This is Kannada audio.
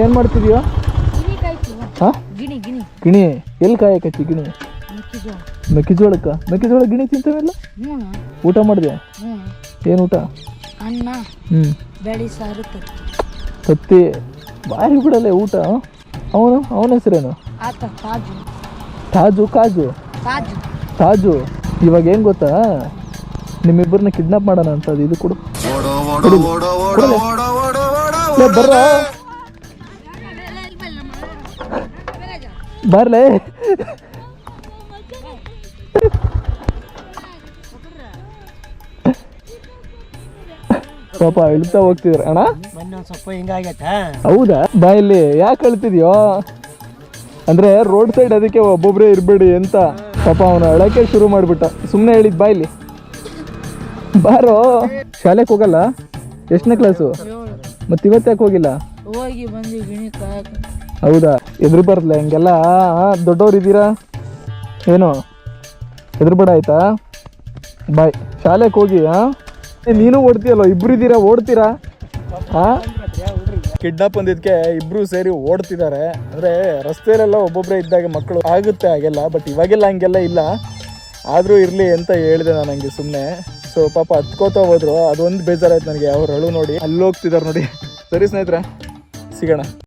ಏನು ಮಾಡ್ತಿದ್ಯೋ ಗಿಣಿ ಹಾಂ ಎಲ್ಲಿ ಕಾಯಕೈತಿ ಗಿಣಿ ಮೆಕ್ಕೆಜೋಳ ಮೆಕ್ಕೆಜೋಳಕ್ಕ ಮೆಕ್ಕೆಜೋಳ ಗಿಣಿ ತಿಂತವೆಲ್ಲ ಊಟ ಮಾಡಿದೆ ಏನು ಊಟ ಅನ್ನ ಹ್ಞೂ ಬೇಳೆ ಸಾರು ತತ್ತಿ ತತ್ತಿ ಬಾರಿ ಬಿಡಲ್ಲ ಊಟ ಅವನು ಅವನ ಹೆಸರೇನು ತಾಜು ಕಾಜು ತಾಜು ಇವಾಗ ಏನು ಗೊತ್ತಾ ನಿಮ್ಮಿಬ್ಬರನ್ನ ಕಿಡ್ನಾಪ್ ಮಾಡೋಣ ಅಂತ ಅದು ಇದು ಕೊಡು ಬರ್ರ ಬರ್ಲೆ. ಪಾಪ ಇಳ್ತಾ ಹೋಗ್ತಿದ್ರ. ಅಣ್ಣ? ಸ್ವಲ್ಪ ಹಿಂಗಾಗೈತ ಹೌದಾ? ಬಾ ಇಲ್ಲಿ. ಯಾಕೆ ಅಳ್ತಿದ್ಯೋ? ಅಂದ್ರೆ ರೋಡ್ ಸೈಡ್ ಅದಕ್ಕೆ ಒಬ್ಬೊಬ್ರೆ ಇರ್ಬೇಡಿ ಅಂತ ಪಾಪ ಅವನು ಅಳಕ್ಕೆ ಶುರು ಮಾಡ್ಬಿಟ್ಟ. ಸುಮ್ಮನೆ ಹೇಳಿದ್ ಬಾ ಇಲ್ಲಿ. ಬಾರೋ. ಶಾಲೆಗೆ ಹೋಗಲ್ಲ? ಎಷ್ಟನೇ ಕ್ಲಾಸು ಮತ್ತೆ ಇವತ್ತು ಯಾಕೆ ಹೋಗಿಲ್ಲ? ಹೋಗಿ ಬಂದು ಹೌದಾ? ಎದುರು ಬರಲ್ಲ ಹಿಂಗೆಲ್ಲ? ದೊಡ್ಡವ್ರು ಇದ್ದೀರಾ ಏನು? ಎದುರು ಬೇಡ ಆಯ್ತಾ? ಬಾಯ್. ಶಾಲೆಗೆ ಹೋಗಿ ಹಾಂ ನೀನು ಓಡ್ತೀಯಲ್ಲ? ಇಬ್ರು ಇದ್ದೀರಾ ಓಡ್ತೀರಾ? ಹಾಂ ಕಿಡ್ನಾಪ್ ಅಂದಿದ್ಕೆ ಇಬ್ರು ಸೇರಿ ಓಡ್ತಿದ್ದಾರೆ. ಅಂದ್ರೆ ರಸ್ತೆಯಲ್ಲೆಲ್ಲ ಒಬ್ಬೊಬ್ಬರೇ ಇದ್ದಾಗ ಮಕ್ಕಳು ಆಗುತ್ತೆ ಹಾಗೆಲ್ಲ, ಬಟ್ ಇವಾಗೆಲ್ಲ ಹಂಗೆಲ್ಲ ಇಲ್ಲ. ಆದರೂ ಇರಲಿ ಅಂತ ಹೇಳಿದೆ ನಾನು ಹಂಗೆ ಸುಮ್ಮನೆ ಸೊ ಪಾಪ ಹತ್ಕೋತಾ ಹೋದ್ರು. ಅದೊಂದು ಬೇಜಾರಾಯ್ತು ನನಗೆ. ಅವ್ರು ಅಳು ನೋಡಿ ಅಲ್ಲಿ ಹೋಗ್ತಿದ್ದಾರೆ ನೋಡಿ. ಸರಿ ಸ್ನೇಹಿತರೆ, ಸಿಗೋಣ.